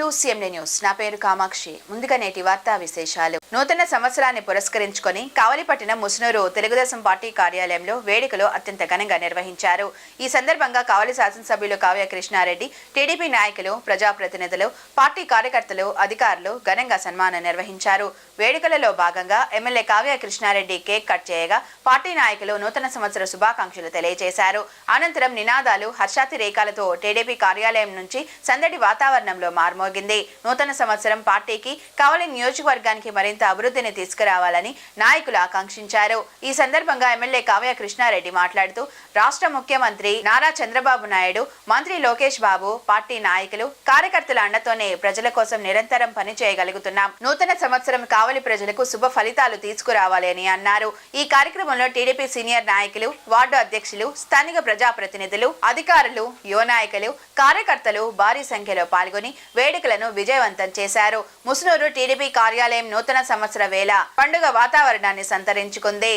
To CMD news. నా పేరు కామాక్షి. ముందుగా నేటి వార్తా విశేషాలు. నూతన సంవత్సరాన్ని పురస్కరించుకొని కావలిపట్టిన ముసునూరు తెలుగుదేశం పార్టీ కార్యాలయంలో వేడుకలు అత్యంత ఘనంగా నిర్వహించారు. ఈ సందర్భంగా కావలి శాసనసభ్యులు కావ్య కృష్ణారెడ్డి టీడీపీ నాయకులు ప్రజాప్రతినిధులు పార్టీ కార్యకర్తలు అధికారులు ఘనంగా సన్మానం నిర్వహించారు. వేడుకలలో భాగంగా MLA Kavya Krishnareddy cake cut చేయగా పార్టీ నాయకులు నూతన సంవత్సర శుభాకాంక్షలు తెలియజేశారు. అనంతరం నినాదాలు హర్షాతి రేఖలతో టీడీపీ కార్యాలయం నుంచి సందడి వాతావరణంలో మార్మో మోగింది నూతన సంవత్సరం పార్టీకి కావలి నియోజకవర్గానికి మరింత అభివృద్ధిని తీసుకురావాలని నాయకులు ఆకాంక్షించారు. ఈ సందర్భంగా ఎమ్మెల్యే కావ్య కృష్ణారెడ్డి మాట్లాడుతూ రాష్ట్ర ముఖ్యమంత్రి నారా చంద్రబాబు నాయుడు మంత్రి లోకేష్ బాబు పార్టీ నాయకులు కార్యకర్తల అండతోనే ప్రజల కోసం నిరంతరం పని చేయగలుగుతున్నాం. నూతన సంవత్సరం కావలి ప్రజలకు శుభ ఫలితాలు తీసుకురావాలి అని అన్నారు. ఈ కార్యక్రమంలో టీడీపీ సీనియర్ నాయకులు వార్డు అధ్యక్షులు స్థానిక ప్రజాప్రతినిధులు అధికారులు యువ నాయకులు కార్యకర్తలు భారీ సంఖ్యలో పాల్గొని వేడుక ఎన్నికలను విజయవంతం చేశారు. ముసునూరు టీడీపీ కార్యాలయం నూతన సంవత్సర వేళ పండుగ వాతావరణాన్ని సంతరించుకుంది.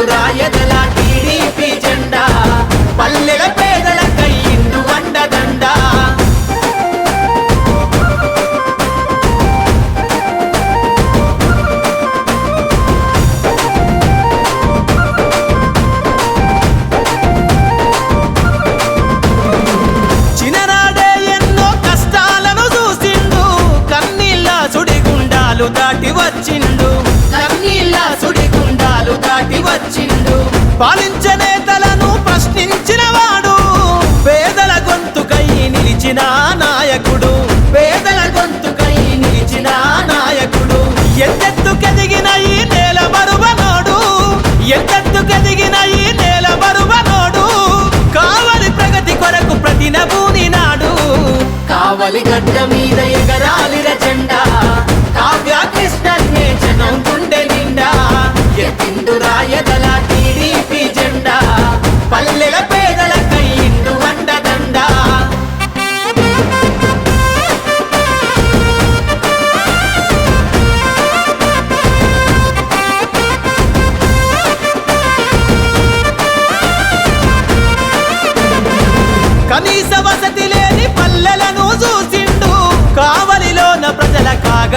ఎత్తిండు రాయదల టీడీపీ జెండా. పల్లెల కావలి గడ్డ మీద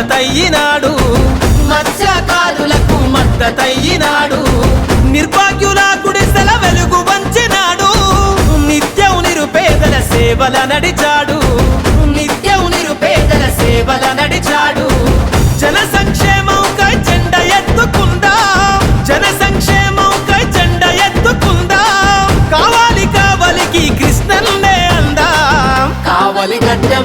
మద్దతయ్యినాడు. మత్స్యకారులకు మద్దతయ్యినాడు. నిర్భాగ్యుల గుడిసెల వెలుగు వంచినాడు. నిత్యం నిరుపేదల సేవల నడిచాడు. నిత్యం నిరుపేదల సేవల నడిచాడు. జన సంక్షేమం కై జెండ ఎత్తుకుందా? జన సంక్షేమం కై జెండ ఎత్తుకుందా? కావాలి కావలికి కృష్ణన్నే అందా? కావలి గడ్డ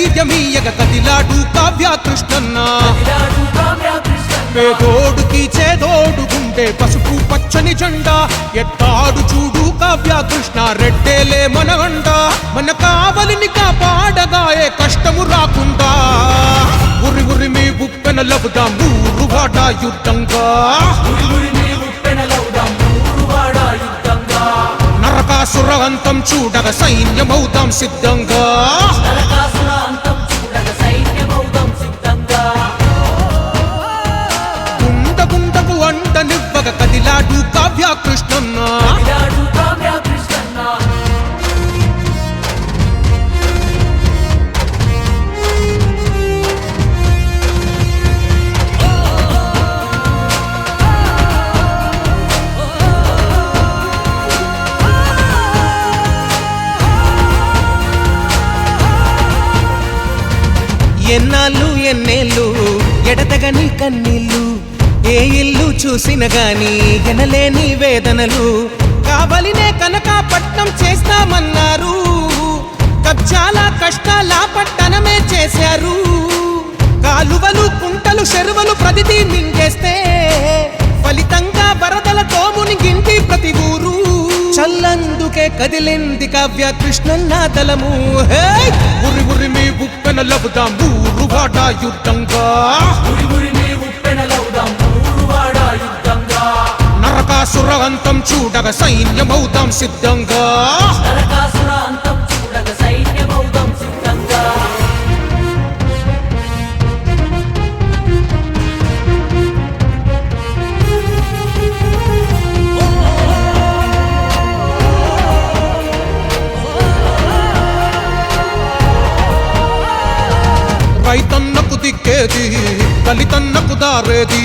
ధైర్యమీయగ కదిలాడు కావ్య కృష్ణన్న పేదోడుకి చేదోడు గుండె పసుపు పచ్చని జెండా. ఎత్తాడు చూడు కావ్య కృష్ణ రెడ్డేలే మన అండ మన కావలిని కాపాడగాయే కష్టము రాకుండా. ఉరి ఉరి మీ ఉప్పెన లవుదాం నూరు వాడ యుద్ధంగా. నరకాసుర అంతం చూడగ సైన్యమవుతాం సిద్ధంగా. కదిలాడు కావ్య కృష్ణన్న. ఎన్నాళ్ళు ఎన్నేళ్ళు ఎడతగని కన్నీళ్ళు. ఏ ఇల్లు చూసిన గాని ఎనలేని వేదనలు. కావలినే కనక పట్నం చేస్తామన్నారు. కబ్జాల కష్టాల పట్టణమే చేశారు. కాలువలు కుంటలు చెరువులు ప్రతిదీ మింగేస్తే ఫలితంగా వరదలతో మునిగింది ప్రతి ఊరు. చల్లందుకే కదిలింది కావ్య కృష్ణన్న తలము ఉరి ఉరి మీ బుక్కన లబుదాం ఊరు వాడ యుద్ధంగా నరకాసుర అంతం చూడగ సైన్యమవుతాం సిద్ధంగా. రైతన్నకు దిక్కేది దళితన్నకు దారేది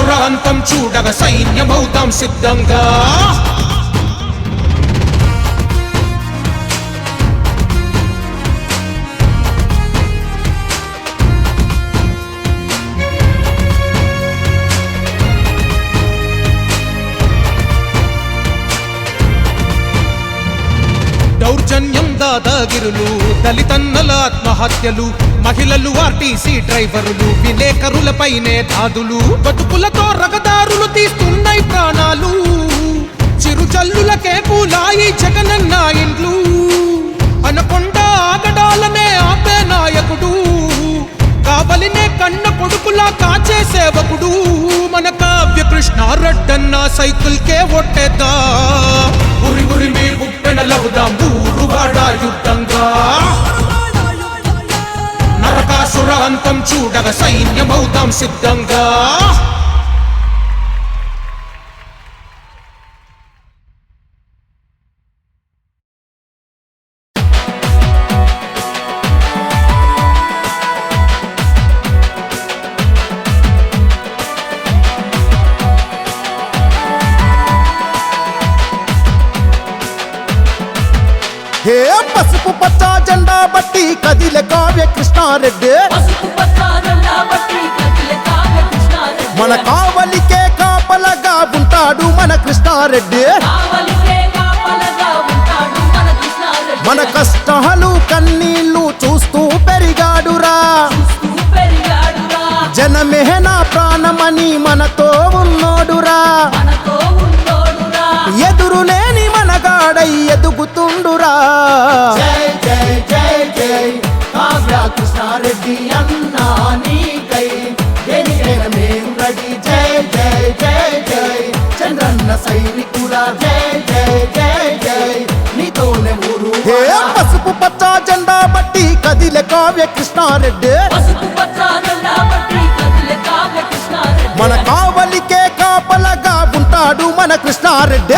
నరకాసుర చూడగ సైన్యమవుతాం సిద్ధంగా. దాదాగిరులు దళితన్నల ఆత్మహత్యలు మహిళలు ఆర్టీసీ డ్రైవర్లు విలేకరులపైనే దాదులు బతుకులతో రగదారులు తీస్తున్నాయి ప్రాణాలు. చిరుచల్లులకే పూలాయి జగనన్న ఇండ్లు. అనకొండ ఆగడాలనే ఆపే నాయకుడు. కావలినే కన్న కొడుకులా కాచే సేవకుడు మన కావ్య కృష్ణ రెడ్డన్న సైకిల్ కే ఒట్టేద్దా. ఉరి ఉరి మీ గుప్పెన లవుదాం ఊరువాడ యుద్ధంగా. నరకాసుర అంతం చూడగ సైన్యమవుదాం సిద్ధంగా. నా ప్రాణమని మనతో ఉన్నోడురా. ఎదురులేని మనగాడై ఎదుగుతుండురా. జై జై జై జై. కావ్య కృష్ణారెడ్డి అన్నా నీకై. దేనికైనా మేము రెడీ జై జై జై జై. చంద్రన్న సైనికుల జై జై జై జై. నీతోనే ఊరు పసుపు పచ్చ జెండా బట్టి కదిలే కావ్య కృష్ణారెడ్డి. పసుపు కృష్ణారెడ్డి.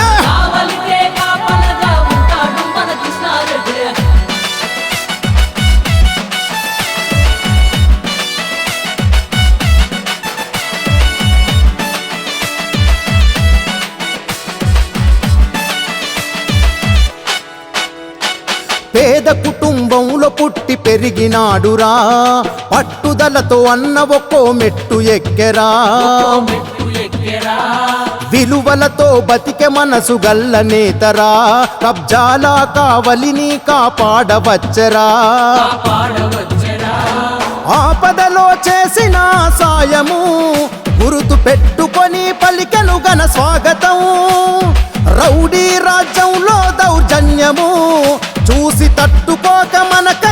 పేద కుటుంబంలో పుట్టి పెరిగినాడురా. పట్టుదలతో అన్న ఒక్కో మెట్టు ఎక్కెరా. మెట్టు ఎక్కెరా. విలువలతో బతిక మనసు గల్ల నేతరా. కబ్జాల కావలిని కాపాడవచ్చరా. ఆపదలో చేసిన సాయము గురుతు పెట్టుకొని పలికెను గన స్వాగతం. రౌడీ రాజ్యంలో దౌర్జన్యము చూసి తట్టుకోక మనకై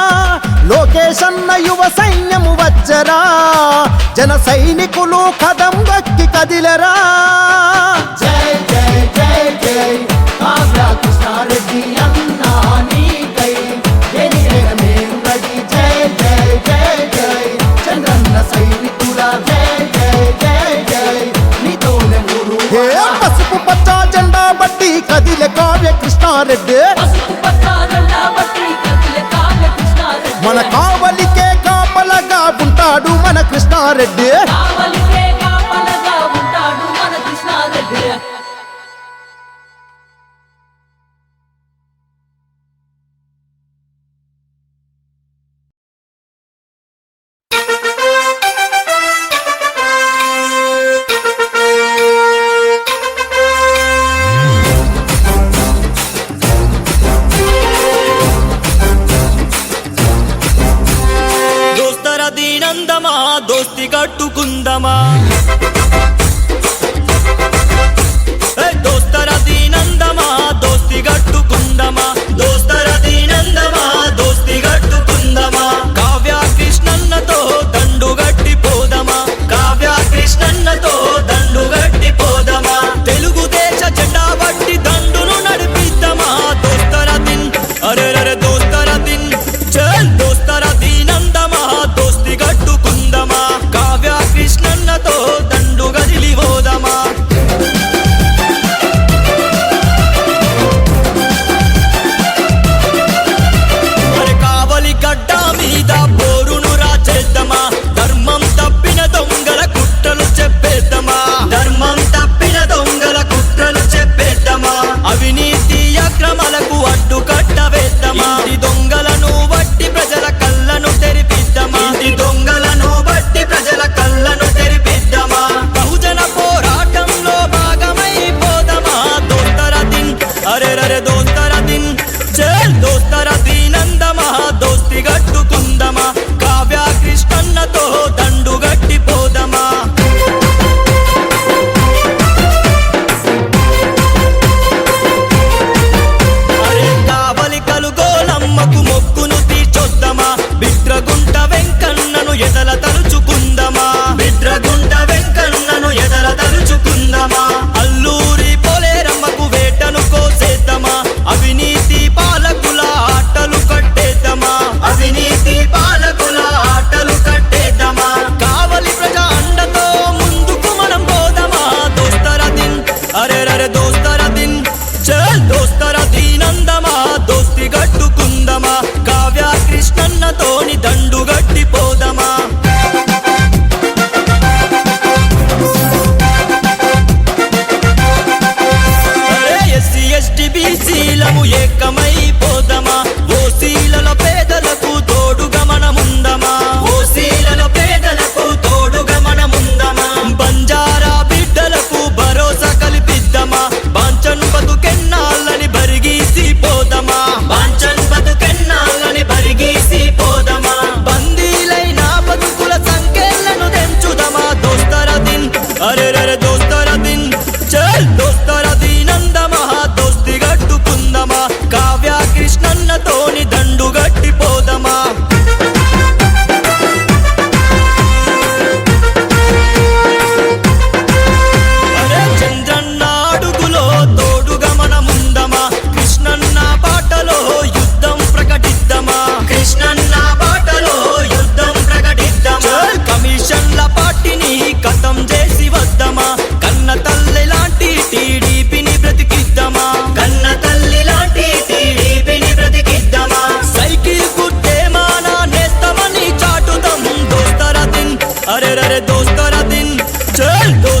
లోకేశన్న యువ సైన్యము వచ్చరా జన సైనికులు కదం దక్కి కదిలరా. జై జై జై జై. కృష్ణారెడ్డి అన్నా నీకై. జై జై జై జై. చంద్రన్న సైనికుల జై జై జై జై. నీతోనే ఊరు పసుపు పచ్చ జెండా బట్టి కదిలే కావ్య కృష్ణారెడ్డి. కట్టుకుందమా దోస్తి కట్టుకుందమా? Say.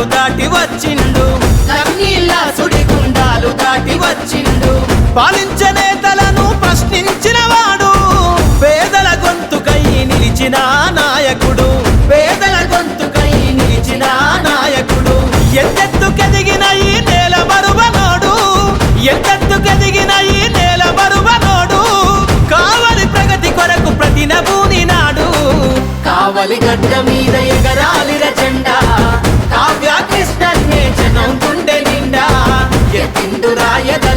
సుడిగుండాలు దాటి వచ్చిండు. కన్నీళ్ళ సుడిగుండాలు దాటి వచ్చిండు. పాలించే నేతలను ప్రశ్నించిన వాడు పేదల గొంతుకై నిలిచిన నాయకుడు. పేదల గొంతుకై నిలిచిన నాయకుడు. ఎంతెత్తుకెదిగిన ఈ నేల మరువనోడు ఎంతెత్తుకెదిగిన ఈ నేల మరువనోడు కావలి ప్రగతి కొరకు ప్రతినభూని నాడు. కావలి గడ్డ మీద ఎగరాలిర జెండా. కావ్యాకృష్ణ కృష్ణన్నే జనం గుండె నిండా. ఎత్తిండు రాయదల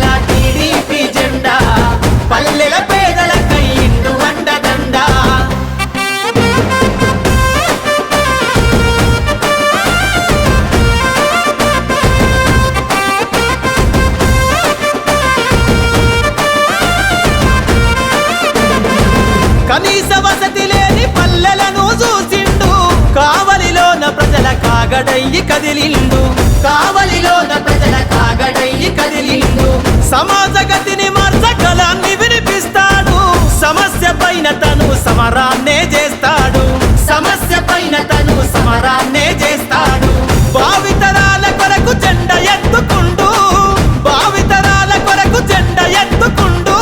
కాగడయ్యి కదిలిండు. కావలిలోన ప్రజల కాగడయ్యి కదిలిండు. సమాజ గతిని మార్చగలాన్ని వినిపిస్తాడు. సమస్య పైన తను సమరాన్నే చేస్తాడు. సమస్య పైన తను సమరాన్నే చేస్తాడు. భావితరాల కొరకు జెండ ఎత్తుకుండు. భావితరాల కొరకు జెండ ఎత్తుకుండు.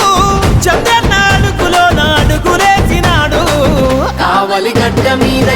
చంద్రన్న అడుగులో నాడుగులేసినాడు కావలి గడ్డ మీద